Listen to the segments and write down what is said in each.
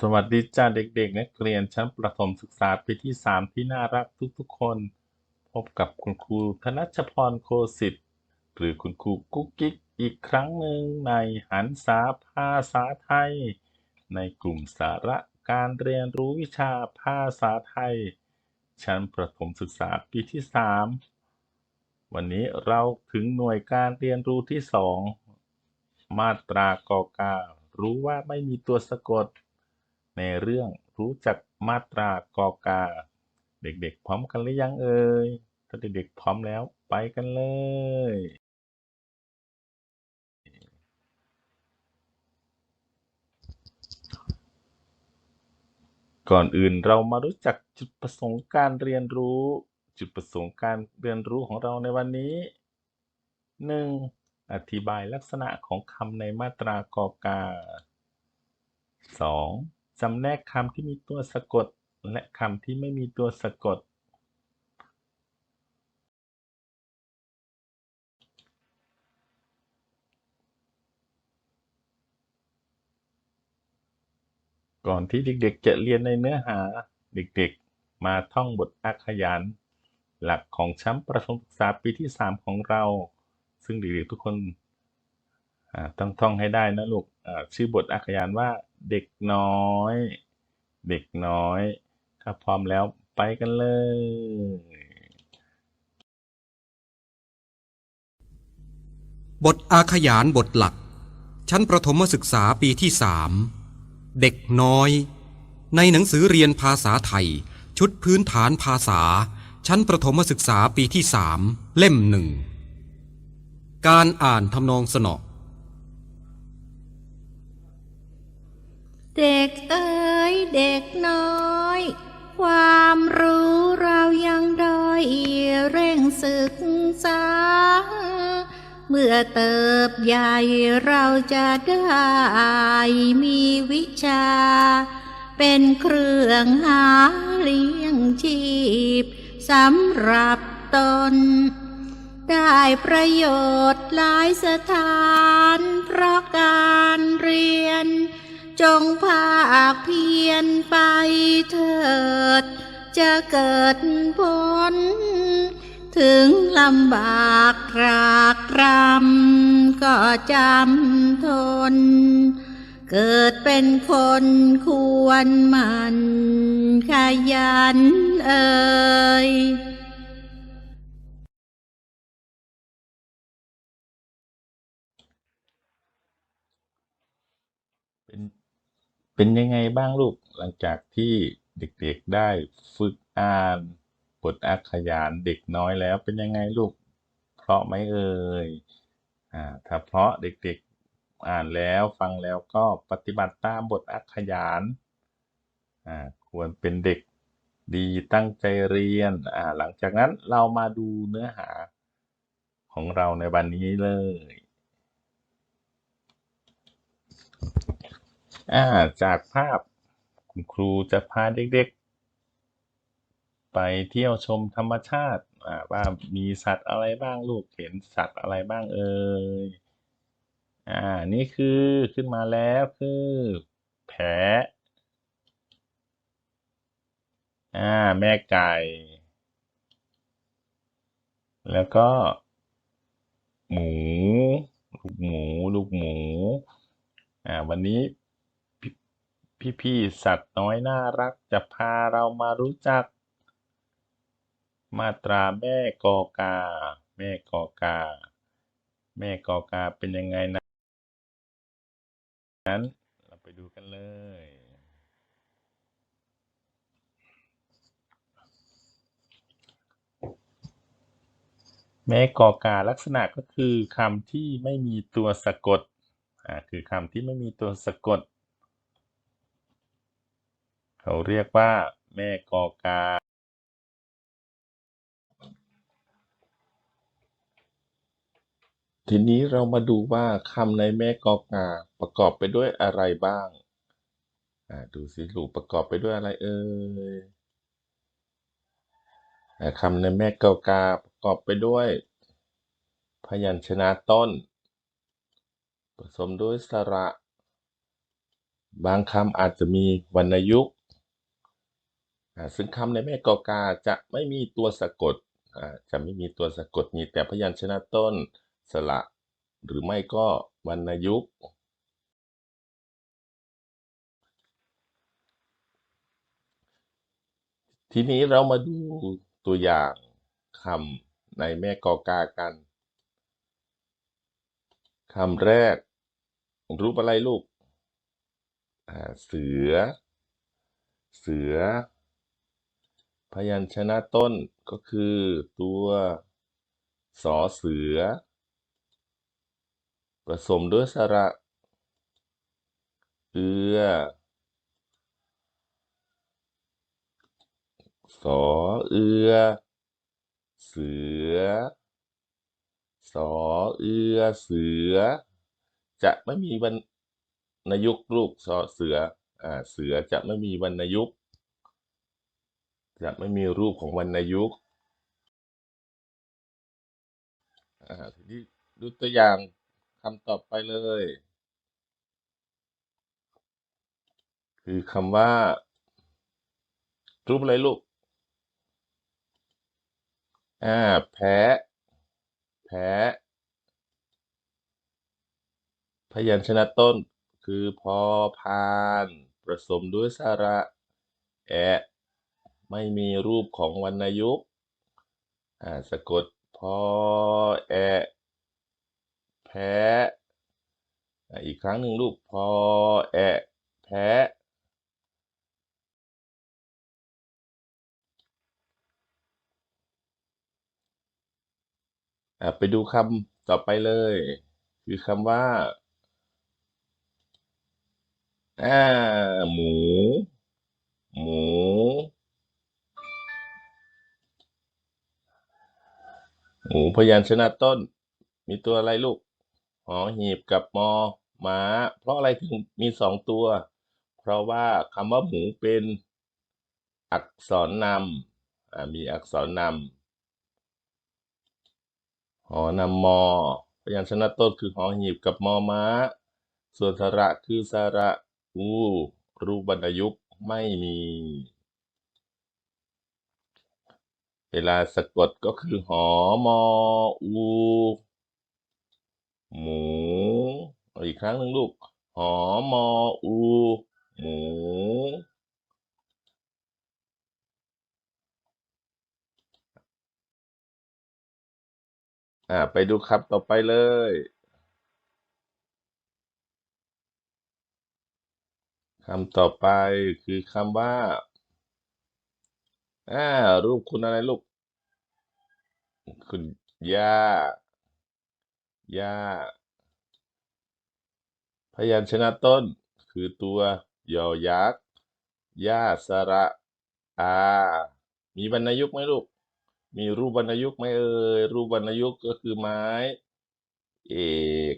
สวัสดีจ้าเด็กๆ นักเรียนชั้นประถมศึกษาปีที่ 3 ที่น่ารักทุกๆคน พบกับคุณครูธนชพรโคสิทธิ์หรือคุณครูกุ๊กกิ๊กอีกครั้งหนึ่งในหันษาภาษาไทย ในกลุ่มสาระการเรียนรู้วิชาภาษาไทย ชั้นประถมศึกษาปีที่ 3 วันนี้เราถึงหน่วยการเรียนรู้ที่ 2 มาตรากอกา รู้ว่าไม่มีตัวสะกด ในเรื่องรู้จักมาตรากอกา เด็กๆ พร้อมกันหรือยังเอ่ย ถ้าเด็กๆ พร้อมแล้วไปกันเลย ก่อนอื่นเรามารู้จักจุดประสงค์การเรียนรู้ จุดประสงค์การเรียนรู้ของเราในวันนี้ 1. อธิบายลักษณะของคำในมาตรากอกา 2. จำแนกคำที่มีตัวสะกด และคำที่ไม่มีตัวสะกด ก่อนที่เด็กๆ จะเรียนในเนื้อหา เด็กๆ มาท่องบทอักขยานหลักของชั้นประถมศึกษาปีที่ 3 ของเรา ซึ่งเด็กๆทุกคนต้องท่องให้ได้นะลูกชื่อบทอักขยานว่า เด็กน้อย เด็กน้อย ถ้าพร้อมแล้วไปกันเลย บทอาขยานบทหลัก ชั้นประถมศึกษาปีที่สามเด็กน้อย ในหนังสือเรียนภาษาไทย ชุดพื้นฐานภาษา ชั้นประถมศึกษาปีที่สามเล่มหนึ่ง การอ่านทำนองสนอ เด็กเอ๋ยเด็กน้อย ความรู้เรายังด้อยเร่งศึกษา เมื่อเติบใหญ่เราจะได้มีวิชา เป็นเครื่องหาเลี้ยงชีพสำหรับตน ได้ประโยชน์หลายสถานเพราะการเรียน จงภาคเพียรไปเถิด จะเกิดผล ถึงลำบากรากรำก็จำทน เกิดเป็นคนควรมันขยันเอ่ยเป็น เป็นยังไงบ้างลูกหลังจากที่เด็กๆได้ฝึกอ่านบทอักขยานเด็กน้อยแล้วเป็นยังไงลูก เพราะไหมเอ่ยอ่าถ้าเพราะเด็กๆอ่านแล้วฟังแล้วก็ปฏิบัติตามบทอักขยานอ่าควรเป็นเด็กดีตั้งใจเรียนอ่าหลังจากนั้นเรามาดูเนื้อหาของเราในวันนี้เลย อ่าจากภาพคุณครูจะพาเด็กๆ ไปเที่ยวชมธรรมชาติอ่าว่ามีสัตว์อะไรบ้างลูกเห็นสัตว์อะไรบ้างเอ่ยอ่านี่คือขึ้นมาแล้วคือแพะอ่าแม่ไก่ แล้วก็ หมู ลูกหมู ลูกหมูอ่าวันนี้ พี่ๆสัตว์น้อยน่ารักจะพาเรามารู้จัก มาตราแม่กอกา แม่กอกา แม่กอกาเป็นยังไงนะนั้นเราไปดูกันเลย แม่กอกาลักษณะก็คือคำที่ไม่มีตัวสะกดอ่าคือคำที่ไม่มีตัวสะกด เขาเรียกว่า แม่กอกา ทีนี้เรามาดูว่าคำในแม่กอกาประกอบไปด้วยอะไรบ้างดูสิลูกประกอบไปด้วยอะไรเอ่ยคำในแม่กอกาประกอบไปด้วย พยัญชนะต้น ผสมด้วยสระ บางคำอาจจะมีวรรณยุกต์ ซึ่งคำในแม่กอกาจะไม่มีตัวสะกดจะไม่มีตัวสะกดมีแต่พยัญชนะต้นสระ หรือไม่ก็วรรณยุกต์ทีนี้เรามาดูตัวอย่างคำในแม่กอกากันคำแรก รูปอะไรลูกเสือ เสือ พยัญชนะต้นก็คือตัวสอเสือ ผสมด้วยสระ เอือ สอเอือ เสือ สอเอือ เสือ จะไม่มีวรรณยุกต์ลูกสอเสือ อ่า เสือจะไม่มีวรรณยุกต์ จะไม่มีรูปของวรรณยุกต์อ่าทีนี้ดูตัวอย่างคำต่อไปเลย คือคำว่า รูปอะไรลูก อ่า แพะแพะพยัญชนะต้น คือพอพาน ผสมด้วยสระ แอะ ไม่มีรูปของวรรณยุกต์อ่าสะกดพอแอะแพะอีกครั้งหนึ่งลูกพอแอะแพะอ่าไปดูคำต่อไปเลย คือคำว่าอ่าหมู หมู หมูพยัญชนะต้น มีตัวอะไรลูกหอหีบกับมอหมา เพราะอะไรถึงมีสองตัว เพราะว่าคำว่าหมูเป็นอักษรนำมีอักษรนำหอนำมอ พยัญชนะต้นคือหอหีบกับมอม้า ส่วนสระคือสระอูรูปวรรยุกไม่มี เวลาสะกดก็คือหอมออูหมูอาอีกครั้งหนึ่งลูก หอมออูหมูอ่าไปดูคำต่อไปเลย คำต่อไปคือคำว่า อ่ารูปคุณอะไรลูก คุณย่า ย่า พยัญชนะต้น คือตัวยอยักษ์ย่าสระอามีวรรณยุกต์ไหมลูก มีรูปวรรณยุกต์ไหมเอ่ยรูปวรรณยุกต์ก็คือไม้ เอก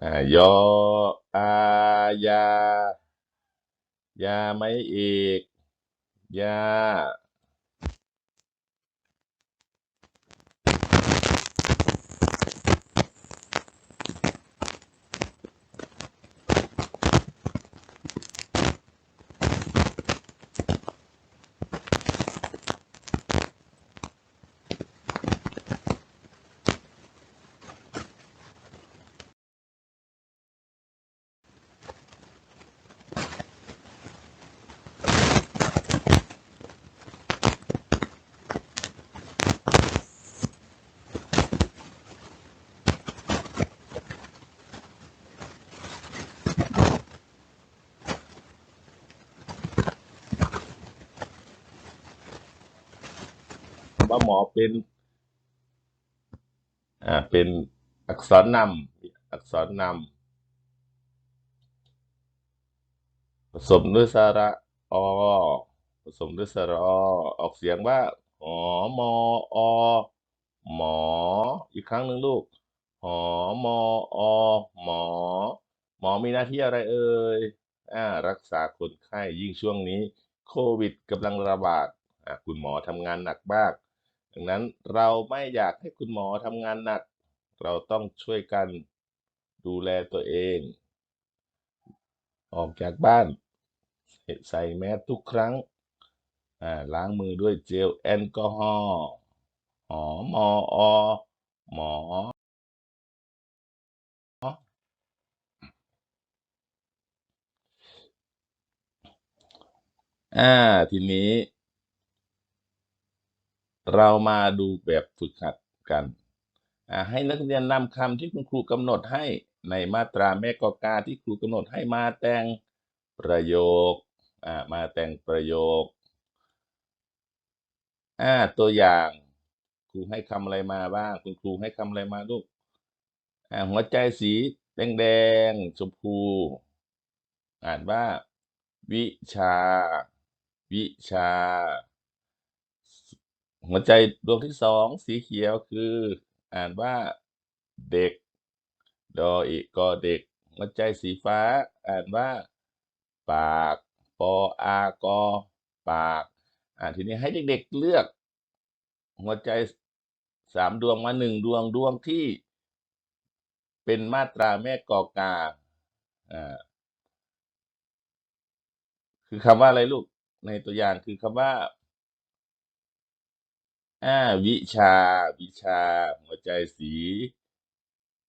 อ่ายออายายาไม้เอก ย ว่าหมอเป็นอ่าเป็นอักษรนำอักษรนำผสมด้วยสระอผสมด้วยสระอออกเสียงว่าหอมออหมอ อีกครั้งหนึ่งลูกหอมออหมอ หมอมีหน้าที่อะไรเอ่ยอ่ารักษาคนไข้ยิ่งช่วงนี้ โควิดกำลังระบาดอ่าคุณหมอทำงานหนักมาก ดังนั้นเราไม่อยากให้คุณหมอทำงานหนัก เราต้องช่วยกันดูแลตัวเอง ออกจากบ้าน ใส่แมสทุกครั้ง ล้างมือด้วยเจลแอลกอฮอล์หอมออหมออ่าทีนี้ เรามาดูแบบฝึกหัดกันให้นักเรียนนำคำที่คุณครูกำหนดให้ในมาตราแม่กอกาที่ครูกำหนดให้มาแต่งประโยคมาแต่งประโยคตัวอย่างครูให้คำอะไรมาบ้าง คุณครูให้คำอะไรมาลูกหัวใจสีแดงๆชมพู อ่านว่า วิชา วิชา หัวใจดวงที่สองสีเขียวคือ อ่านว่าเด็ก ดออิกอเด็ก หัวใจสีฟ้า อ่านว่า ปากปออากอปาก อ่าทีนี้ให้เด็กๆเลือก หัวใจสามดวงมาหนึ่งดวงดวงที่เป็นมาตราแม่กอกาอ่าคือคำว่าอะไรลูกในตัวอย่างคือคำว่า อ่า วิชา วิชา หัวใจสี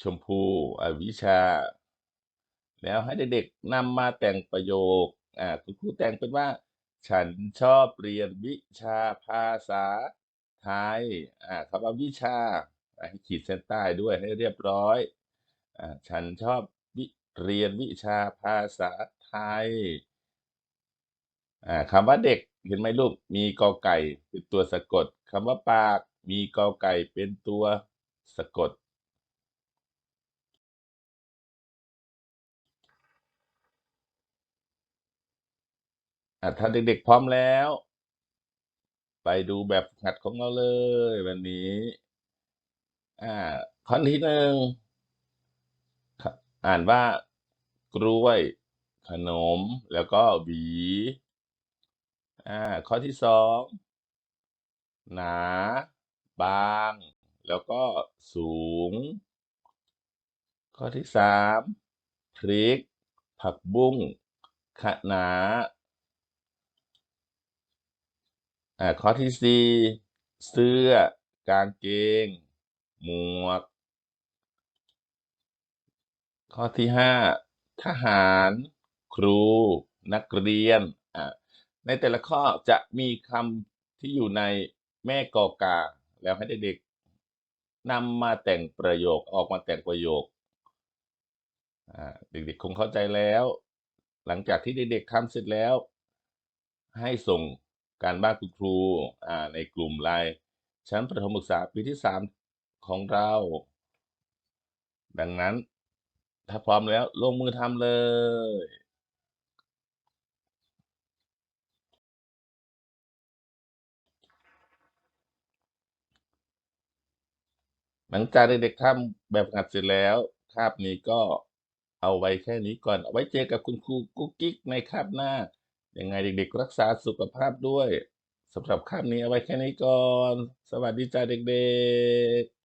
ชมพูอ่าวิชา แล้วให้เด็กๆนำมาแต่งประโยคอ่าคุณครูแต่งเป็นว่า ฉันชอบเรียนวิชาภาษาไทยอ่าคำว่าวิชาให้ขีดเส้นใต้ด้วยให้เรียบร้อยอ่าฉันชอบวิเรียนวิชาภาษาไทยอ่าคำว่าเด็กเห็นไหมลูกมีกอไก่เป็นตัวสะกด คำว่าปากมีกอไก่เป็นตัวสะกด ถ้าเด็กๆพร้อมแล้ว ไปดูแบบหัดของเราเลยวันนี้อ่าข้อที่หนึ่งอ่านว่ากล้วย ขนม แล้วก็หวี อ่า ข้อที่สอง หนา บาง แล้วก็สูง ข้อที่สามพริก ผักบุ้งคะนาอ่าข้อที่สี่เสื้อ กางเกง หมวก ข้อที่ห้าทหาร ครู นักเรียนอ่าในแต่ละข้อจะมีคำที่อยู่ใน แม่กอกา แล้วให้เด็กๆนำมาแต่งประโยคออกมาแต่งประโยคเด็กๆคงเข้าใจแล้ว หลังจากที่เด็กๆทำเสร็จแล้ว ให้ส่งการบ้านคุณครูในกลุ่ม LINE ชั้นประถมศึกษาปีที่สามของเรา ดังนั้น ถ้าพร้อมแล้วลงมือทำเลย หลังจากเด็กๆทำแบบงัดเสร็จแล้วคาบนี้ก็เอาไว้แค่นี้ก่อน เอาไว้เจอกับคุณครูกุ๊กกิ๊กในคาบหน้า ยังไงเด็กๆ รักษาสุขภาพด้วยสำหรับคาบนี้เอาไว้แค่นี้ก่อน สวัสดีจ้าเด็กๆ